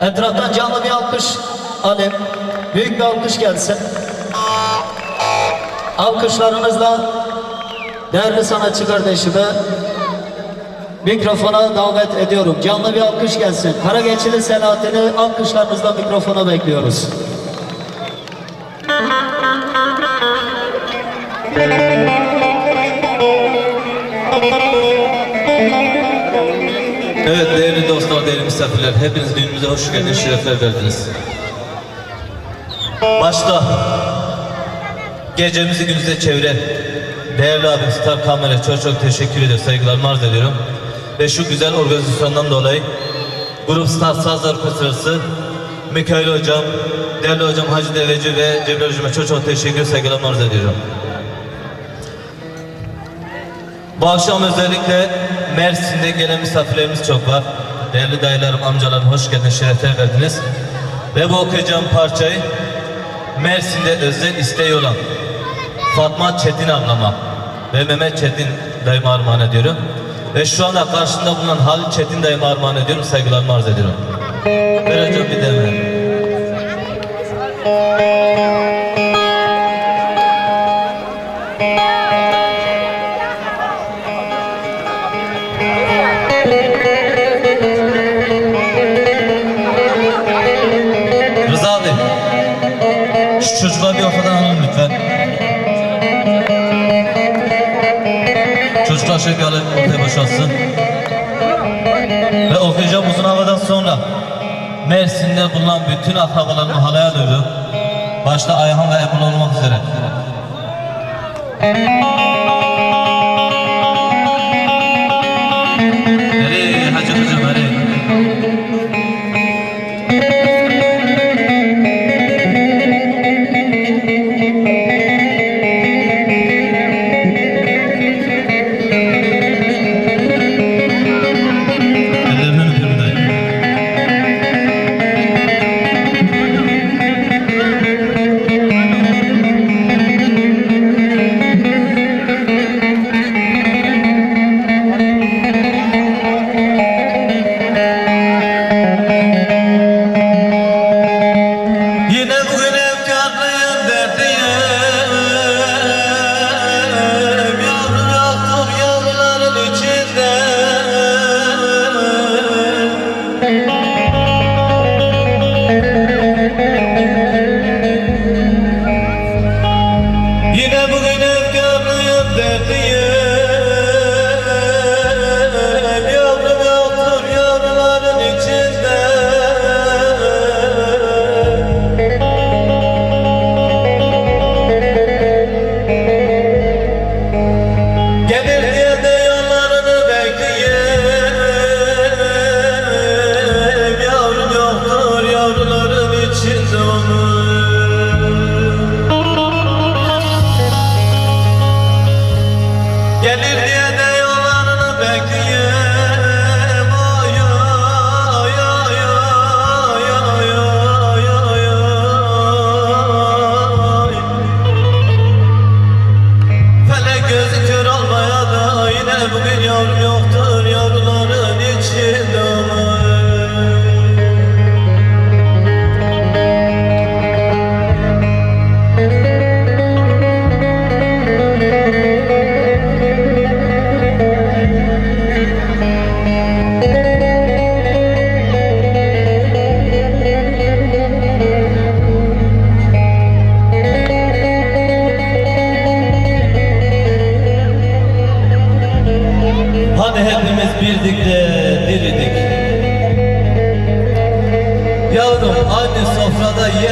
Etraftan canlı bir alkış alayım. Büyük bir alkış gelsin. Alkışlarınızla değerli sanatçı kardeşime mikrofona davet ediyorum. Canlı bir alkış gelsin. Karageçili Selahattin'i alkışlarınızla mikrofona bekliyoruz. Evet değerli dostlar, değerli misafirler, hepiniz düğünümüze hoş geldiniz, şerefler verdiniz. Başta gecemizi günümüze çevre, değerli abim Star Kamera çok çok teşekkür ediyorum, saygılarımı arz ediyorum. Ve şu güzel organizasyondan dolayı Grup Star Saz Orkestrası, Mikail Hocam, değerli hocam Hacı Deveci ve Cebrail Hocam'a çok çok teşekkür, saygılarımı arz ediyorum. Bu akşam özellikle Mersin'de gelen misafirlerimiz çok var. Değerli dayılarım, amcalarım hoş geldiniz, şerefler verdiniz. Ve bu okuyacağım parçayı Mersin'de özel isteği olan Fatma Çetin ablama ve Mehmet Çetin dayıma armağan ediyorum. Ve şu anda karşımda bulunan Halit Çetin dayıma armağan ediyorum, saygılarımı arz ediyorum. Vereceğim bir demir. Bir alayım, ortaya boşalsın. Ve okuyacağım uzun havadan sonra Mersin'de bulunan bütün akrabalarımı halaya duydu. Başta Ayhan ve Ebul olmak üzere.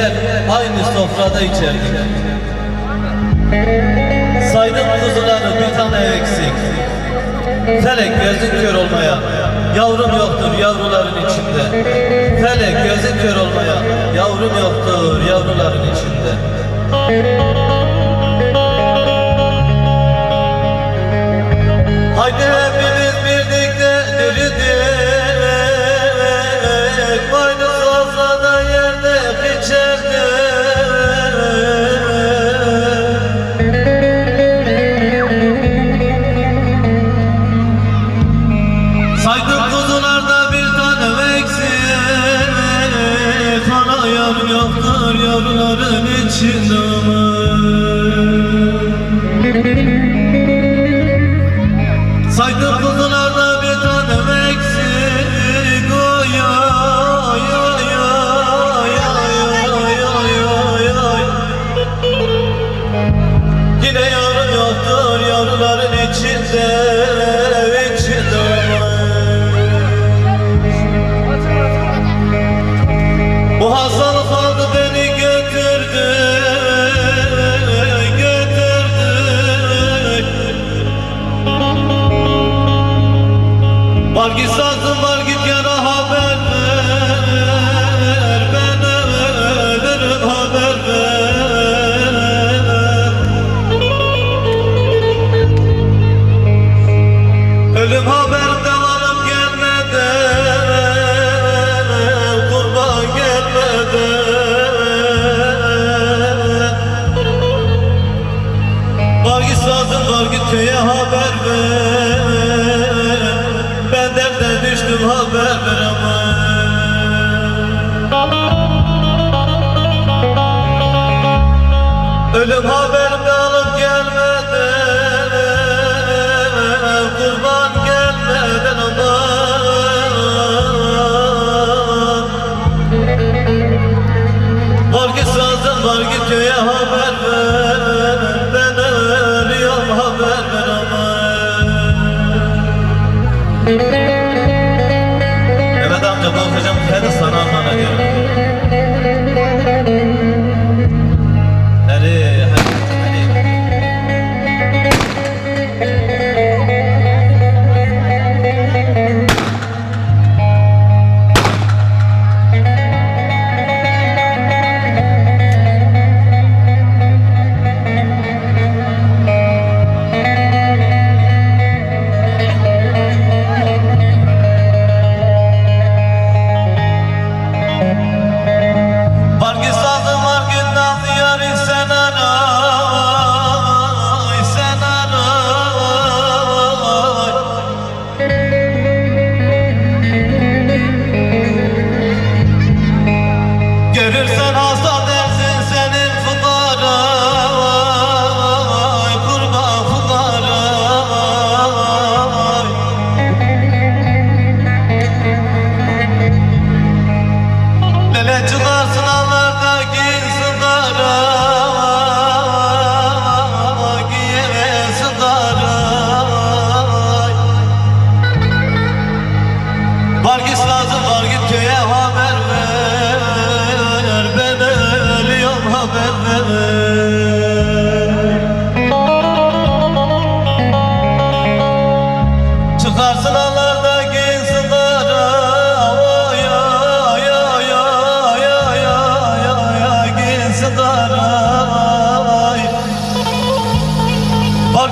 Yer, aynı sofrada içerdik. Saydım kuzuları bir tane eksik. Felek gözün kör olmaya, yavrum yoktur yavruların içinde. Felek gözün kör olmaya, yavrum yoktur yavruların içinde. Ölüm haberden alıp gelmede Kurban gelmede Var git sazın var git köye haber ver. Ben derde düştüm haber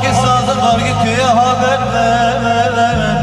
Hangi sazı var ki köye haber ver, ver, ver.